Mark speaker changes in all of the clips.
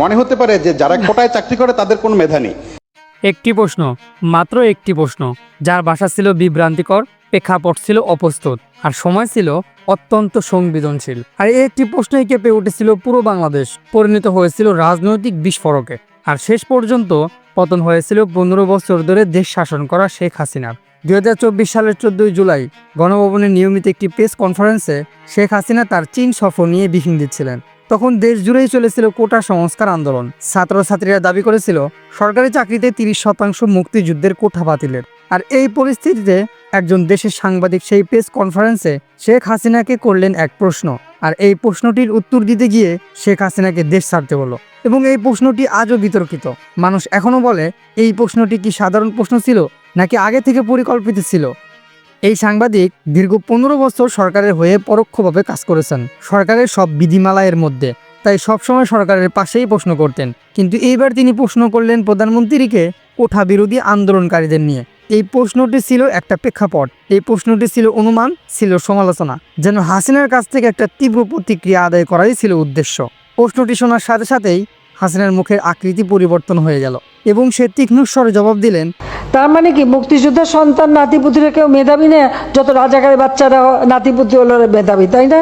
Speaker 1: মনে হতে পারে যে যারা কোটায় চাকরি করে তাদের কোনো মেধা নেই।
Speaker 2: একটি প্রশ্ন মাত্র একটি প্রশ্ন। যার ভাষা ছিল বিভ্রান্তিকর প্রেক্ষাপট ছিল অপ্রস্তুত আর সময় ছিল অত্যন্ত সংবেদনশীল। আর এই একটি প্রশ্নই কেঁপে উঠেছিল পুরো বাংলাদেশ। পরিণত হয়েছিল রাজনৈতিক বিস্ফোরকে। আর শেষ পর্যন্ত পতন হয়েছিল পনেরো বছর ধরে দেশ শাসন করা শেখ হাসিনার দুই হাজার চব্বিশ সালের চোদ্দই জুলাই গণভবনে নিয়মিত একটি প্রেস কনফারেন্সে শেখ হাসিনা তার চীন সফর নিয়ে ব্রিফিং দিচ্ছিলেন। তখন দেশ জুড়েই চলেছিল কোটা সংস্কার আন্দোলন। ছাত্রছাত্রীরা দাবি করেছিল, সরকারি চাকরিতে তিরিশ শতাংশ মুক্তিযুদ্ধের কোঠা বাতিলের। আর এই পরিস্থিতিতে একজন দেশের সাংবাদিক সেই প্রেস কনফারেন্সে শেখ হাসিনাকে করলেন এক প্রশ্ন। আর এই প্রশ্নটির উত্তর দিতে গিয়ে শেখ হাসিনাকে দেশ ছাড়তে হলো এবং এই প্রশ্নটি আজও বিতর্কিত। মানুষ এখনও বলে, এই প্রশ্নটি কি সাধারণ প্রশ্ন ছিল, নাকি আগে থেকে পরিকল্পিত ছিল? এই সাংবাদিক দীর্ঘ পনেরো বছর সরকারের হয়ে পরোক্ষভাবে কাজ করেছেন। সরকারের সব বিধিমালায়ের মধ্যে। তাই সবসময় সরকারের পাশেই প্রশ্ন করতেন। কিন্তু এইবার তিনি প্রশ্ন করলেন প্রধানমন্ত্রীকে কোঠা বিরোধী আন্দোলনকারীদের নিয়ে। এই প্রশ্নটি ছিল একটা প্রেক্ষাপট। এই প্রশ্নটি ছিল অনুমান, ছিল সমালোচনা। যেন হাসিনার কাছ থেকে একটা তীব্র প্রতিক্রিয়া আদায় করাই ছিল উদ্দেশ্য। প্রশ্নটি শোনার সাথে সাথেই হাসিনার মুখের আকৃতি পরিবর্তন হয়ে গেল এবং সে তীক্ষ্ণ স্বরে জবাব দিলেন
Speaker 3: তার মানে কি, মুক্তিযোদ্ধার সন্তান নাতিপুতিরা কেউ মেধাবী না? যত রাজাকারের বাচ্চারা নাতিপুতি হলো মেধাবী, তাই না?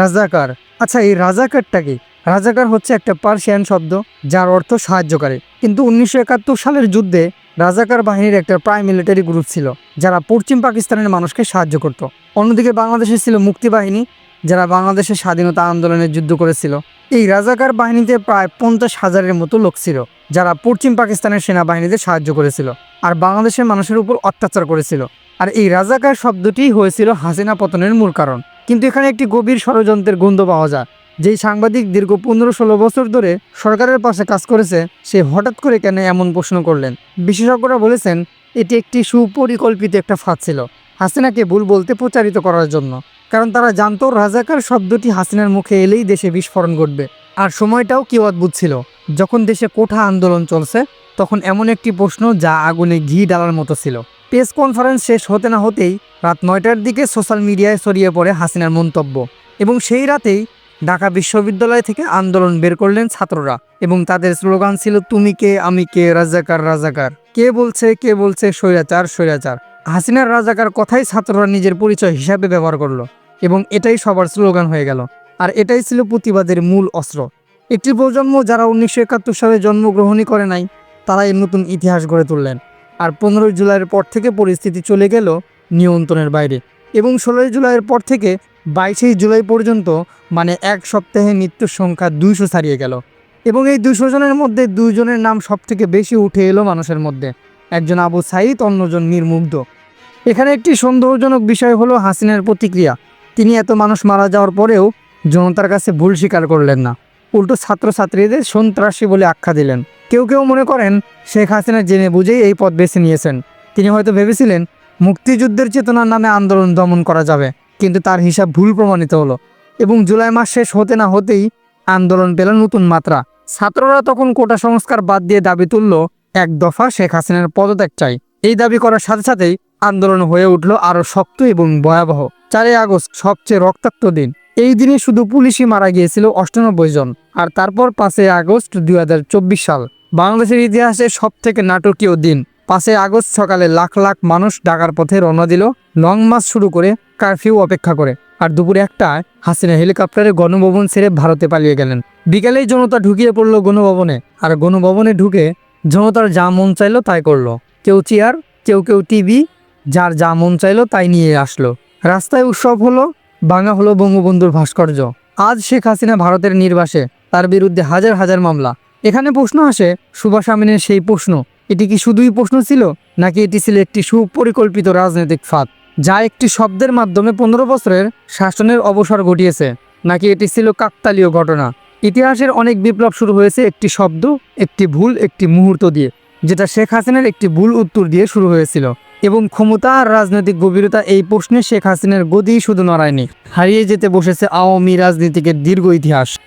Speaker 2: রাজাকার আচ্ছা এই রাজাকারটা কি? রাজাকার হচ্ছে একটা পার্সিয়ান শব্দ, যার অর্থ সাহায্যকারী। কিন্তু উনিশশো একাত্তর সালের যুদ্ধে রাজাকার বাহিনীর একটা প্রাইম মিলিটারি গ্রুপ ছিল, যারা পশ্চিম পাকিস্তানের মানুষকে সাহায্য করত। অন্যদিকে বাংলাদেশে ছিল মুক্তি বাহিনী যারা বাংলাদেশের স্বাধীনতা আন্দোলনে যুদ্ধ করেছিল। এই রাজাকার বাহিনীতে প্রায় পঞ্চাশ হাজারের মতো লোক ছিল, যারা পশ্চিম পাকিস্তানের সেনাবাহিনীতে সাহায্য করেছিল আর বাংলাদেশের মানুষের উপর অত্যাচার করেছিল। আর এই রাজাকার শব্দটি হয়েছিল হাসিনা পতনের মূল কারণ। কিন্তু এখানে একটি গভীর ষড়যন্ত্রের গন্ধ পাওয়া যায়, যেই সাংবাদিক দীর্ঘ পনেরো ষোলো বছর ধরে সরকারের পাশে কাজ করেছে, সে হঠাৎ করে কেন এমন প্রশ্ন করলেন? বিশেষজ্ঞরা বলেছেন, এটি একটি সুপরিকল্পিত একটা ফাঁদ ছিল। হাসিনাকে ভুল বলতে প্রচারিত করার জন্য। কারণ তারা জানত রাজাকার শব্দটি হাসিনার মুখে এলেই দেশে বিস্ফোরণ ঘটবে। আর সময়টাও কি অদ্ভুত ছিল। যখন দেশে কোঠা আন্দোলন চলছে, তখন এমন একটি প্রশ্ন যা আগুনে ঘি ডালার মতো ছিল। প্রেস কনফারেন্স শেষ হতে না হতেই রাত নয়টার দিকে সোশ্যাল মিডিয়ায় ছড়িয়ে পড়ে হাসিনার মন্তব্য। এবং সেই রাতেই ঢাকা বিশ্ববিদ্যালয় থেকে আন্দোলন বের করলেন ছাত্ররা। এবং তাদের স্লোগান ছিল, তুমি কে, আমি কে, রাজাকার রাজাকার। কে বলছে কে বলছে, স্বৈরাচার স্বৈরাচার। হাসিনার রাজাকার কথাই ছাত্ররা নিজের পরিচয় হিসাবে ব্যবহার করল এবং এটাই সবার স্লোগান হয়ে গেল। আর এটাই ছিল প্রতিবাদের মূল অস্ত্র। একটি প্রজন্ম যারা উনিশশো একাত্তর সালে জন্মগ্রহণই করে নাই তারা এই নতুন ইতিহাস গড়ে তুললেন। আর পনেরোই জুলাইয়ের পর থেকে পরিস্থিতি চলে গেল নিয়ন্ত্রণের বাইরে এবং ষোলোই জুলাইয়ের পর থেকে বাইশেই জুলাই পর্যন্ত মানে এক সপ্তাহে মৃত্যুর সংখ্যা দুইশো ছাড়িয়ে গেল এবং এই দুশো জনের মধ্যে দুইজনের নাম সব থেকে বেশি উঠে এলো মানুষের মধ্যে। একজন আবু সাইদ, অন্যজন নির্মুগ্ধ। এখানে একটি সন্দেহজনক বিষয় হলো হাসিনার প্রতিক্রিয়া। তিনি এত মানুষ মারা যাওয়ার পরেও জনতার কাছে ভুল স্বীকার করলেন না। উল্টো ছাত্রছাত্রীদের সন্ত্রাসী বলে আখ্যা দিলেন। কেউ কেউ মনে করেন শেখ হাসিনা জেনে বুঝেই এই পথ বেছে নিয়েছেন। তিনি হয়তো ভেবেছিলেন মুক্তিযুদ্ধের চেতনার নামে আন্দোলন দমন করা যাবে, কিন্তু তার হিসাব ভুল প্রমাণিত হলো এবং জুলাই মাস শেষ হতে না হতেই আন্দোলন পেল নতুন মাত্রা। ছাত্ররা তখন কোটা সংস্কার বাদ দিয়ে দাবি তুলল, এক দফা শেখ হাসিনার পদত্যাগ চাই। এই দাবি করার সাথে সাথেই আন্দোলন হয়ে উঠল আরও শক্ত এবং ভয়াবহ। চারই আগস্ট সবচেয়ে রক্তাক্ত দিন। এই দিনে শুধু পুলিশই মারা গিয়েছিল অষ্টানব্বই জন। আর তারপর পাঁচই আগস্ট দুই হাজার চব্বিশ সাল। বাংলাদেশের ইতিহাসে সব থেকে নাটকীয় দিন। পাঁচই আগস্ট সকালে লাখ লাখ মানুষ ঢাকার পথে রওনা দিল, লং মার্চ শুরু করে কারফিউ অপেক্ষা করে। আর দুপুরে একটায় হাসিনা হেলিকপ্টারে গণভবন ছেড়ে ভারতে পালিয়ে গেলেন। বিকেলেই জনতা ঢুকিয়ে পড়ল গণভবনে। আর গণভবনে ঢুকে জনতার যা মন চাইল তাই করল। কেউ চেয়ার, কেউ কেউ টিভি যার যা মন চাইলো তাই নিয়ে আসলো। রাস্তায় উৎসব হলো, ভাঙা হলো বঙ্গবন্ধুর ভাস্কর্য। আজ শেখ হাসিনা ভারতের নির্বাসে তার বিরুদ্ধে হাজার হাজার মামলা। এখানে প্রশ্ন আসে, সুভাষ আমিনের সেই প্রশ্ন, এটি কি শুধুই প্রশ্ন ছিল, নাকি এটি ছিল একটি সুপরিকল্পিত রাজনৈতিক ফাঁদ, যা একটি শব্দের মাধ্যমে পনেরো বছরের শাসনের অবসর ঘটিয়েছে, নাকি এটি ছিল কাকতালীয় ঘটনা? ইতিহাসের অনেক বিপ্লব শুরু হয়েছে একটি শব্দ, একটি ভুল, একটি মুহূর্ত দিয়ে। যেটা শেখ হাসিনার একটি ভুল উত্তর দিয়ে শুরু হয়েছিল। এবং ক্ষমতা আর রাজনৈতিক গভীরতা এই প্রশ্নে শেখ হাসিনার গতি শুধু নড়ায়নি। হারিয়ে যেতে বসেছে আওয়ামী রাজনীতিকের দীর্ঘ ইতিহাস।